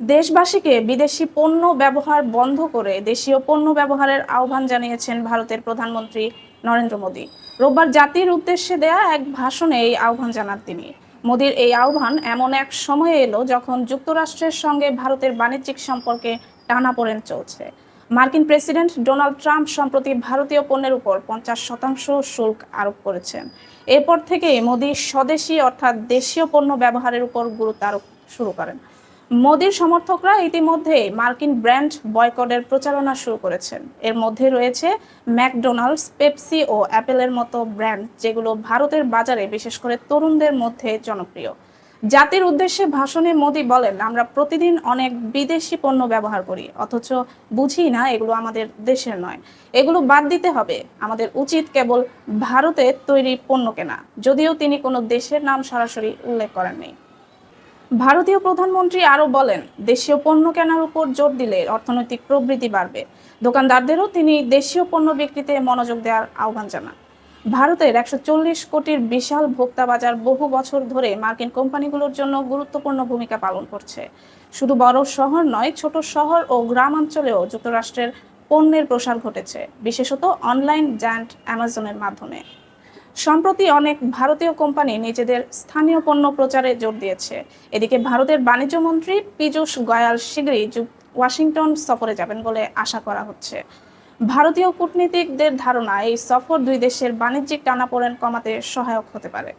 দেশবাসীকে বিদেশি পণ্য ব্যবহার বন্ধ করে দেশীয় পণ্য ব্যবহারের আহ্বান জানিয়েছেন ভারতের প্রধানমন্ত্রী নরেন্দ্র মোদী। রোববার জাতির উদ্দেশ্যে দেয়া এক ভাষণে এই আহ্বান জানান তিনি। মোদীর এই আহ্বান এমন এক সময়ে এলো যখন যুক্তরাষ্ট্রের সঙ্গে ভারতের বাণিজ্যিক সম্পর্কে টানাপোড়েন চলছে। মার্কিন প্রেসিডেন্ট ডোনাল্ড ট্রাম্প সম্প্রতি ভারতীয় পণ্যের উপর পঞ্চাশ শতাংশ শুল্ক আরোপ করেছেন। এরপর থেকে মোদী স্বদেশী অর্থাৎ দেশীয় পণ্য ব্যবহারের উপর গুরুত্ব আরোপ শুরু করেন। মোদীর সমর্থকরা ইতিমধ্যে মার্কিন ব্র্যান্ড বয়কটের প্রচারণা শুরু করেছেন। এর মধ্যে রয়েছে ম্যাকডোনাল্ডস, পেপসি ও অ্যাপেলের মতো ব্র্যান্ড, যেগুলো ভারতের বাজারে বিশেষ করে তরুণদের মধ্যে জনপ্রিয়। জাতির উদ্দেশ্যে ভাষণে মোদী বলেন, আমরা প্রতিদিন অনেক বিদেশি পণ্য ব্যবহার করি, অথচ বুঝি না এগুলো আমাদের দেশের নয়। এগুলো বাদ দিতে হবে। আমাদের উচিত কেবল ভারতের তৈরি পণ্য কেনা। যদিও তিনি কোনো দেশের নাম সরাসরি উল্লেখ করেননি। ভারতীয় প্রধানমন্ত্রী আরও বলেন, দেশীয় পণ্য কেনার উপর জোর দিলে অর্থনৈতিক প্রবৃদ্ধি বাড়বে। দোকানদারদেরও তিনি দেশীয় পণ্য বিক্রিতে মনোযোগ দেওয়ার আহ্বান জানান। ভারতের একশো চল্লিশ কোটির বিশাল ভোক্তা বাজার বহু বছর ধরে মার্কিন কোম্পানিগুলোর জন্য গুরুত্বপূর্ণ ভূমিকা পালন করছে। শুধু বড় শহর নয়, ছোট শহর ও গ্রামাঞ্চলেও যুক্তরাষ্ট্রের পণ্যের প্রসার ঘটেছে, বিশেষত অনলাইন জায়ান্ট অ্যামাজনের মাধ্যমে। সম্প্রতি অনেক ভারতীয় কোম্পানি নিজেদের স্থানীয় পণ্য প্রচারে জোর দিয়েছে। এদিকে ভারতের বাণিজ্য মন্ত্রী পীযূষ গয়াল শীঘ্রই ওয়াশিংটন সফরে যাবেন বলে আশা করা হচ্ছে। ভারতীয় কূটনীতিকদের ধারণা, এই সফর দুই দেশের বাণিজ্যিক টানাপোড়েন কমাতে সহায়ক হতে পারে।